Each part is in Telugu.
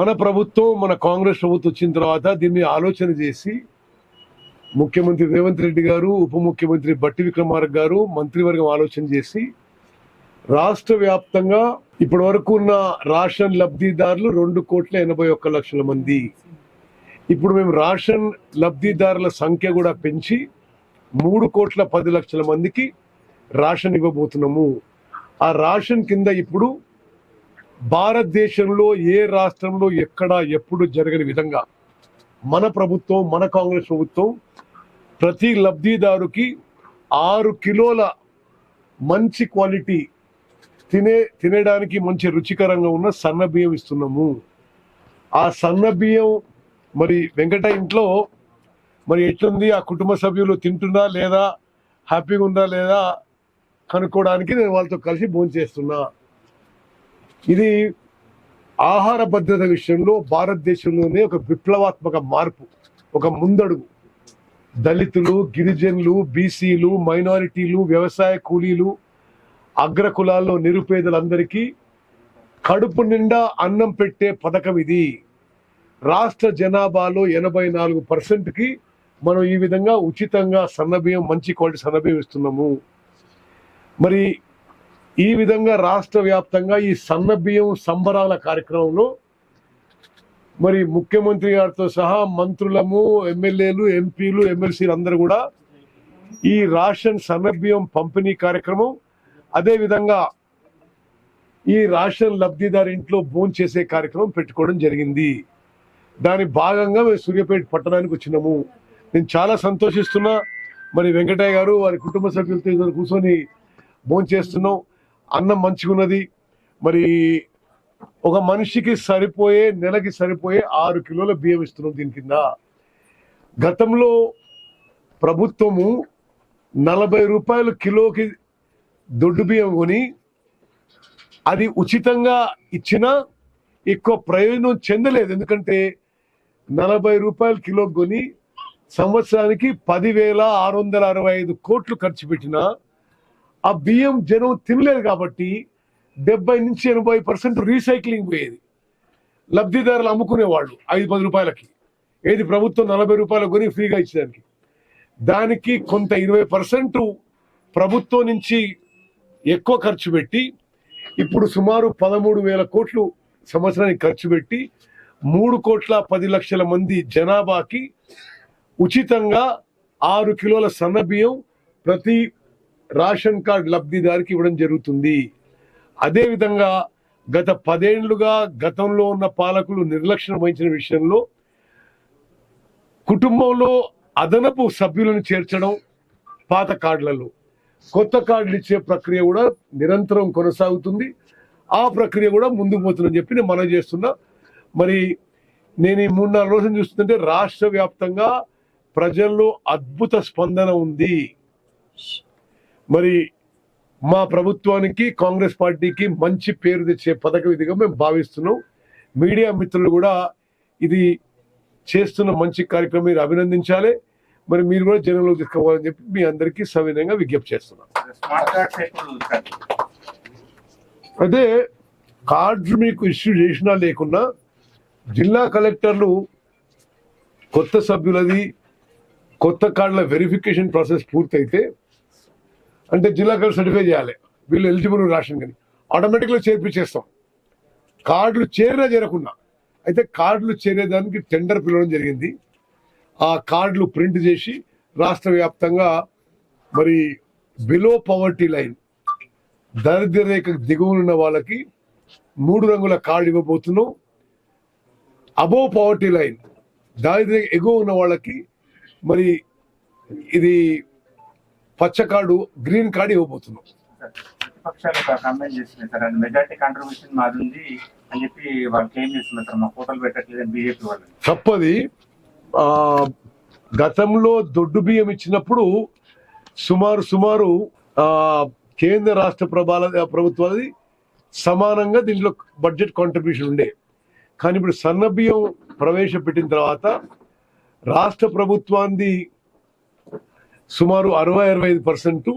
మన ప్రభుత్వం మన కాంగ్రెస్ ప్రభుత్వం వచ్చిన తర్వాత దీన్ని ఆలోచన చేసి ముఖ్యమంత్రి రేవంత్ రెడ్డి గారు ఉప ముఖ్యమంత్రి బట్టి విక్రమార్క గారు మంత్రివర్గం ఆలోచన చేసి రాష్ట్ర వ్యాప్తంగా ఇప్పటి వరకు ఉన్న రేషన్ లబ్ధిదారులు రెండు కోట్ల ఎనభై ఒక్క లక్షల మంది. ఇప్పుడు మేము రేషన్ లబ్ధిదారుల సంఖ్య కూడా పెంచి మూడు కోట్ల పది లక్షల మందికి రేషన్ ఇవ్వబోతున్నాము. ఆ రేషన్ కింద ఇప్పుడు భారతదేశంలో ఏ రాష్ట్రంలో ఎక్కడ ఎప్పుడు జరగని విధంగా మన ప్రభుత్వం మన కాంగ్రెస్ ప్రభుత్వం ప్రతి లబ్ధిదారుకి ఆరు కిలోల మంచి క్వాలిటీ తినే తినడానికి మంచి రుచికరంగా ఉన్న సన్న బియ్యం ఇస్తున్నాము. ఆ సన్న బియ్యం మరి వెంకట ఇంట్లో మరి ఎట్లుంది? ఆ కుటుంబ సభ్యులు తింటున్నా లేదా? హ్యాపీగా ఉందా లేదా? కనుక్కోవడానికి నేను వాళ్ళతో కలిసి భోజనం చేస్తున్నా ఇది ఆహార భద్రత విషయంలో భారతదేశంలోనే ఒక విప్లవాత్మక మార్పు ఒక ముందడుగు. దళితులు గిరిజనులు బీసీలు మైనారిటీలు వ్యవసాయ కూలీలు అగ్ర కులాల్లో నిరుపేదలందరికీ కడుపు నిండా అన్నం పెట్టే పథకం ఇది. రాష్ట్ర జనాభాలో ఎనభై నాలుగు పర్సెంట్కి మనం ఈ విధంగా ఉచితంగా సన్నబియ్యం మంచి క్వాలిటీ సన్నబియ్యం ఇస్తున్నాము. మరి ఈ విధంగా రాష్ట్ర వ్యాప్తంగా ఈ సన్నబియ్యం సంబరాల కార్యక్రమంలో మరి ముఖ్యమంత్రి గారితో సహా మంత్రులము ఎమ్మెల్యేలు ఎంపీలు ఎమ్మెల్సీలు అందరూ కూడా ఈ రాషన్ సన్నబియ్యం పంపిణీ కార్యక్రమం అదేవిధంగా ఈ రాషన్ లబ్ధిదారు ఇంట్లో భోజనం చేసే కార్యక్రమం పెట్టుకోవడం జరిగింది. దాని భాగంగా మేము సూర్యాపేట పట్టణానికి వచ్చినాము. నేను చాలా సంతోషిస్తున్నా. మరి వెంకటయ్య గారు వారి కుటుంబ సభ్యులతో ఇద్దరు కూర్చొని భోజనం చేస్తున్నాం. అన్నం మంచిగున్నది. మరి ఒక మనిషికి సరిపోయే నెలకి సరిపోయే ఆరు కిలోల బియ్యం ఇస్తున్నాం దీని కింద. గతంలో ప్రభుత్వము నలభై రూపాయలు కిలోకి దొడ్డు బియ్యం కొని అది ఉచితంగా ఇచ్చినా ఎక్కువ ప్రయోజనం చెందలేదు. ఎందుకంటే నలభై రూపాయలు కిలో కొని సంవత్సరానికి పదివేల ఆరు వందల అరవై ఐదు కోట్లు ఖర్చు పెట్టినా ఆ బియ్యం జనం తినలేదు కాబట్టి డెబ్బై నుంచి ఎనభై పర్సెంట్ రీసైక్లింగ్ పోయేది. లబ్ధిదారులు అమ్ముకునేవాళ్ళు ఐదు పది రూపాయలకి. ఏది ప్రభుత్వం నలభై రూపాయలు కొని ఫ్రీగా ఇచ్చేదానికి. దానికి కొంత ఇరవై పర్సెంట్ ప్రభుత్వం నుంచి ఎక్కువ ఖర్చు పెట్టి ఇప్పుడు సుమారు పదమూడు వేల కోట్లు సంవత్సరానికి ఖర్చు పెట్టి మూడు కోట్ల పది లక్షల మంది జనాభాకి ఉచితంగా ఆరు కిలోల సన్న బియ్యం ప్రతి రేషన్ కార్డ్ లబ్ధిదారికి ఇవ్వడం జరుగుతుంది. అదేవిధంగా గత పదేళ్ళుగా గతంలో ఉన్న పాలకులు నిర్లక్ష్యం వహించిన విషయంలో కుటుంబంలో అదనపు సభ్యులను చేర్చడం పాత కార్డులలో. కొత్త కార్డులు ఇచ్చే ప్రక్రియ కూడా నిరంతరం కొనసాగుతుంది. ఆ ప్రక్రియ కూడా ముందుకు పోతుందని చెప్పి నేను మనం చేస్తున్నా. మరి నేను ఈ మూడు నాలుగు రోజులు చూస్తుంటే రాష్ట్ర వ్యాప్తంగా ప్రజల్లో అద్భుత స్పందన ఉంది. మరి మా ప్రభుత్వానికి కాంగ్రెస్ పార్టీకి మంచి పేరు తెచ్చే పథకం ఇదిగా మేము భావిస్తున్నాం. మీడియా మిత్రులు కూడా ఇది చేస్తున్న మంచి కార్యక్రమం మీరు అభినందించాలి. మరి మీరు కూడా జనంలో తీసుకోవాలని చెప్పి మీ అందరికీ సవినయంగా విజ్ఞప్తి చేస్తున్నాం. అదే కార్డ్స్ మీకు ఇష్యూ చేసినా లేకున్నా జిల్లా కలెక్టర్లు కొత్త సభ్యులది కొత్త కార్డుల వెరిఫికేషన్ ప్రాసెస్ పూర్తయితే అంటే జిల్లా కలెక్టర్ సర్టిఫై చేయాలి. వీళ్ళు ఎలిజిబుల్ రేషన్ కానీ. ఆటోమేటిక్గా చేర్పించేస్తాం. కార్డులు చేరినా చేరకుండా అయితే కార్డులు చేరేదానికి టెండర్ పిలవడం జరిగింది. ఆ కార్డులు ప్రింట్ చేసి రాష్ట్ర వ్యాప్తంగా మరి బిలో పవర్టీ లైన్ దారిద్ర్య రేఖ దిగువనున్న వాళ్ళకి మూడు రంగుల కార్డు ఇవ్వబోతున్నాం. అబోవ్ పవర్టీ లైన్ దారిద్ర్య ఎగువ ఉన్న వాళ్ళకి మరి ఇది పచ్చ కార్డు గ్రీన్ కార్డు ఇవ్వబోతున్నాం. ప్రతిపక్షాలు కంప్లైంట్ చేస్తున్నాయి సార్. మెజార్టీ కాంట్రిబ్యూషన్ మాది ఉంది అని చెప్పి వాళ్ళు క్లెయిమ్ చేస్తున్నారు సార్? మా ఫోటోలు పెట్టట్లేదు బీజేపీ వాళ్ళు తప్పది. ఆ, గతంలో దొడ్డు బియ్యం ఇచ్చినప్పుడు సుమారు సుమారు ఆ, కేంద్ర రాష్ట్ర ప్రభాల ప్రభుత్వాలది సమానంగా దీంట్లో బడ్జెట్ కాంట్రిబ్యూషన్ ఉండే. కానీ ఇప్పుడు సన్న బియ్యం ప్రవేశపెట్టిన తర్వాత రాష్ట్ర ప్రభుత్వాన్ని సుమారు అరవై అరవై ఐదు పర్సెంట్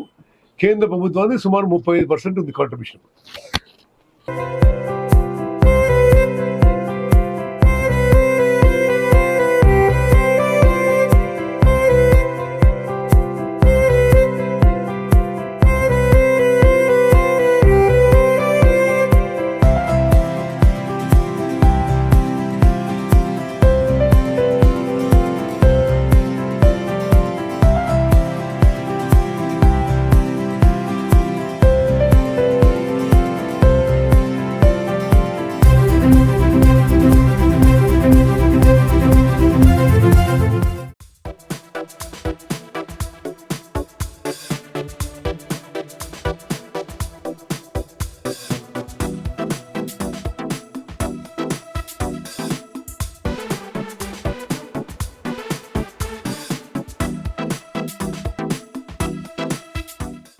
కేంద్ర ప్రభుత్వానికి సుమారు ముప్పై ఐదు పర్సెంట్ ఉంది కాంట్రిబ్యూషన్